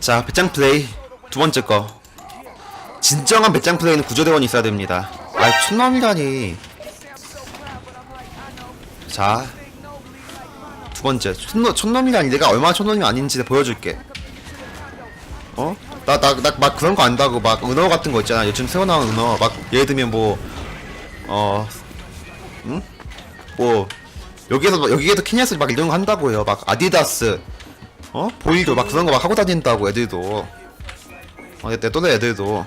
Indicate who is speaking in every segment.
Speaker 1: 자, 배짱 플레이 두 번째 거. 진정한 배짱 플레이는 구조대원이 있어야 됩니다. 아, 촌놈이라니. 자, 두 번째. 촌놈, 촌놈이라니. 내가 얼마나 촌놈이 아닌지 보여줄게. 어? 나, 나, 나, 막 그런 거 안다고. 막 은어 같은 거 있잖아. 요즘 새어 나온 은어. 막, 예를 들면 뭐, 어, 응? 뭐, 여기에서, 여기에서 키니아스 막 이런 거 한다고요. 막 아디다스. 어? 보일도 막 그런 거 막 하고 다닌다고 애들도 어, 내, 내 또래 애들도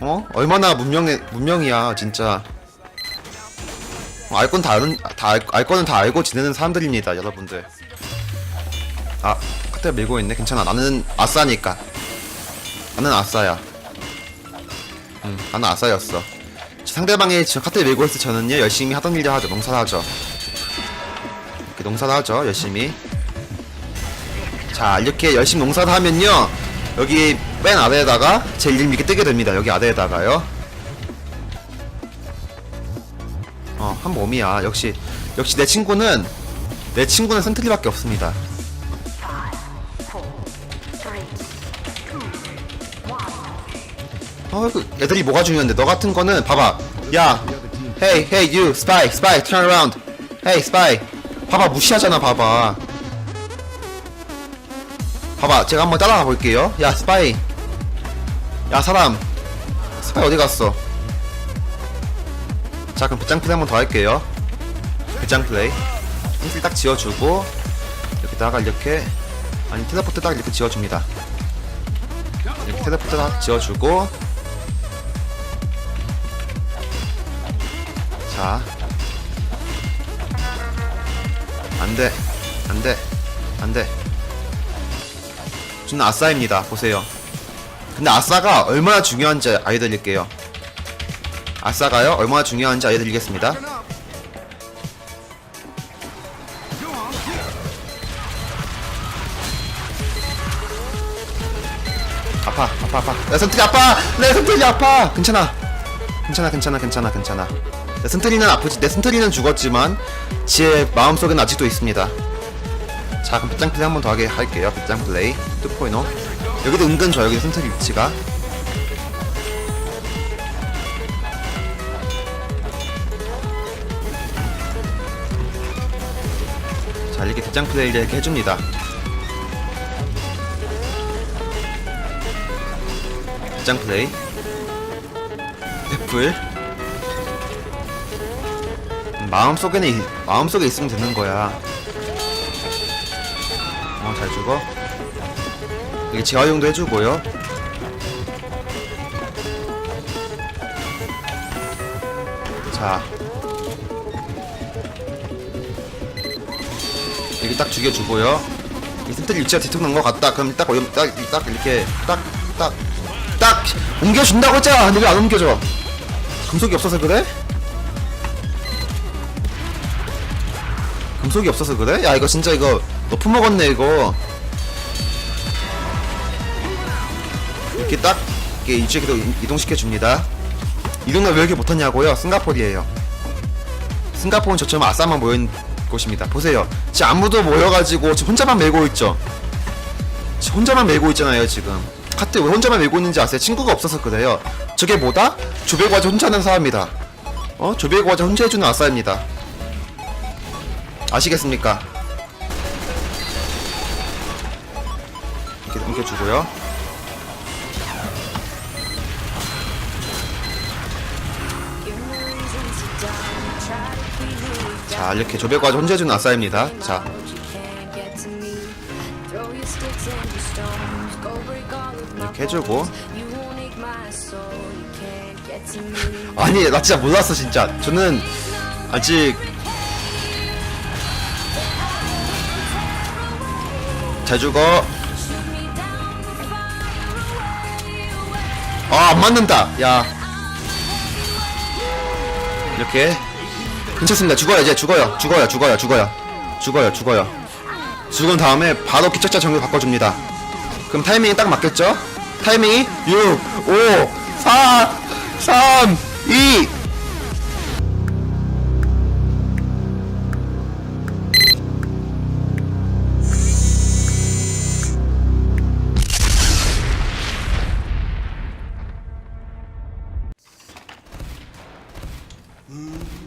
Speaker 1: 어? 얼마나 문명해, 문명이야 진짜 어, 알건다 아는 다 알, 알 거는 다 알고 지내는 사람들입니다 여러분들 아 카트 밀고 있네 괜찮아 나는 아싸니까 나는 아싸야 응 나는 아싸였어 상대방이 저 카트 있을 저는요 열심히 하던 일을 하죠. 농사를 하죠. 이렇게 농사를 하죠 열심히. 자 이렇게 열심히 농사를 하면요 여기 맨 아래에다가 제 이름 이렇게 뜨게 됩니다. 여기 아래에다가요. 어한 몸이야. 역시 역시 내 친구는 내 친구는 센트리밖에 없습니다 어그 애들이 뭐가 중요한데? 너 같은 거는 봐봐. 야 Hey hey you spy spy turn around. Hey spy. 봐봐 무시하잖아 봐봐. 봐봐 제가 한번 따라가 볼게요. 야 스파이 야 사람. 스파이 어디 갔어? 자 그럼 배짱 플레이 한번 더 할게요. 배짱 플레이. 힌트를 딱 지어주고 여기다가 이렇게. 아니 텔레포트 딱 이렇게 지어줍니다. 이렇게 텔레포트 딱 지어주고 자 안 돼 안 돼 안 돼 저는 아싸입니다. 보세요. 근데 아싸가 얼마나 중요한지 알려드릴게요. 아싸가요? 얼마나 중요한지 알려드리겠습니다. 아파, 아파, 아파. 내 선택이 아파! 내 선택이 아파! 괜찮아. 괜찮아, 괜찮아, 괜찮아, 괜찮아. 내 선택이는 아프지, 내 선택이는 죽었지만, 지의 마음속엔 아직도 있습니다. 자 그럼 배짱 플레이 한 번 더 하게 할게요. 배짱 플레이. 2.0 여기도 은근 좋아 여기 센터 위치가. 자 이렇게 배짱 플레이를 이렇게 해줍니다. 배짱 플레이. 애플 마음속에는 이- 마음속에 있으면 되는 거야 어, 잘 죽어. 여기 재활용도 해주고요. 자. 여기 딱 죽여주고요. 이 센터 위치가 뒤통난 것 같다. 그럼 딱, 딱, 딱, 딱 이렇게 딱, 딱, 딱 옮겨준다고 했잖아. 근데 왜 안 옮겨줘? 금속이 없어서 그래? 금속이 없어서 그래? 야 이거 진짜 이거 높은 먹었네 이거 이렇게 딱 이렇게 이쪽으로 이동시켜 줍니다 이동을 왜 이렇게 못하냐고요? 싱가포르예요 싱가포르는 저처럼 아싸만 모인 곳입니다 보세요 지금 아무도 모여가지고 지금 혼자만 메고 있죠 지금 혼자만 메고 있잖아요 지금 카트 왜 혼자만 메고 있는지 아세요? 친구가 없어서 그래요 저게 뭐다? 조별과제 혼자 하는 사람이다 어? 조별과제 혼자 해주는 아싸입니다 아시겠습니까? 이렇게 넘겨주고요. 자, 이렇게 조별과제 혼자 해주는 아싸입니다. 자, 이렇게 해주고. 아니, 나 진짜 몰랐어, 진짜. 저는 아직 잘 죽어. 아, 안 맞는다. 야. 이렇게. 괜찮습니다. 죽어요, 이제 죽어요. 죽어요, 죽어요, 죽어요. 죽어요, 죽어요. 죽은 다음에 바로 기척자 정글 바꿔줍니다. 그럼 타이밍이 딱 맞겠죠? 타이밍이 6, 5, 4, 3, 2, 嗯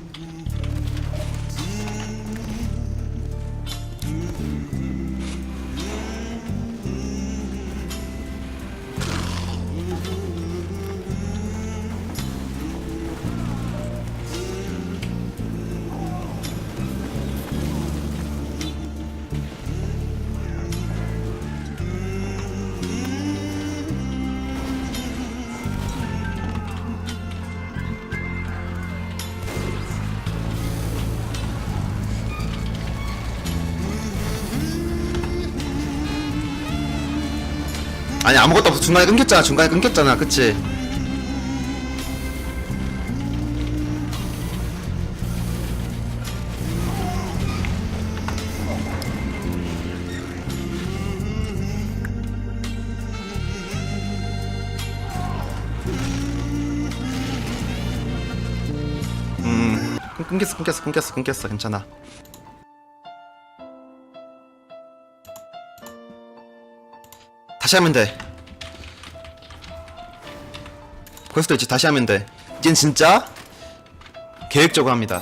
Speaker 1: 아니 아무것도 없어. 중간에 끊겼잖아. 중간에 끊겼잖아. 그치? 음. 끊- 끊겼어. 끊겼어. 끊겼어. 끊겼어. 괜찮아 다시 하면 돼. 벌써 있지 다시 하면 돼. 이젠 진짜 계획적으로 합니다.